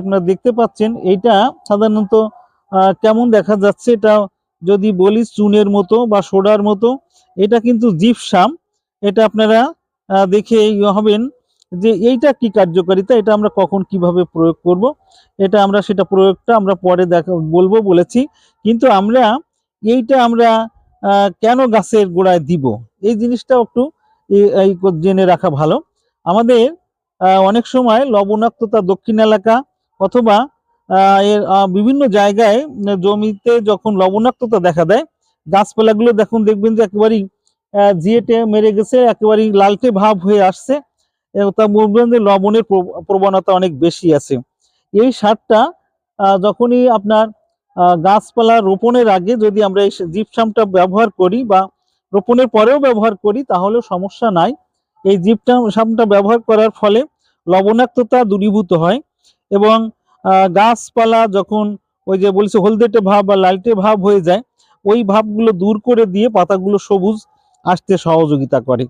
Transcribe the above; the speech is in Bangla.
আপনারা দেখতে পাচ্ছেন এটা সাধারণত কেমন দেখা যাচ্ছে, এটা যদি বলি চুনের মতো বা সোডার মতো, এটা কিন্তু জিপসাম। এটা আপনারা দেখে হবেন যে এইটা কি কার্যকারিতা, এটা আমরা কখন কীভাবে প্রয়োগ করব, এটা আমরা সেটা প্রয়োগটা আমরা পরে দেখা, বলব, বলেছি। কিন্তু আমরা এইটা আমরা কেন গাছের গোড়ায় দিব? এই জিনিসটাও একটু জেনে রাখা ভালো। আমাদের অনেক সময় লবণাক্ততা দক্ষিণ এলাকা অথবা এর বিভিন্ন জায়গায় জমিতে যখন লবণাক্ততা দেখা দেয়, গাছপালাগুলো দেখুন, দেখবেন যে একেবারেই জিয়েটে মেরে গেছে, একেবারেই লালটে ভাব হয়ে আসছে তা বলবেন যে লবণের প্রব- প্রবণতা অনেক বেশি আছে। এই সারটা যখনই আপনার গাছপালা রোপণের আগে যদি আমরা এই জিপসামটা ব্যবহার করি বা রোপণের পরেও ব্যবহার করি তাহলে সমস্যা নাই। এই জিপসামটা ব্যবহার করার ফলে লবণাক্ততা দূরীভূত হয়। এবং গাছপালা যখন ওই যে বলছে হলদেটে ভাব বা লালটে ভাব হয়ে যায়, ওই ভাবগুলো দূর করে দিয়ে পাতাগুলো সবুজ আসতে সহযোগিতা করে।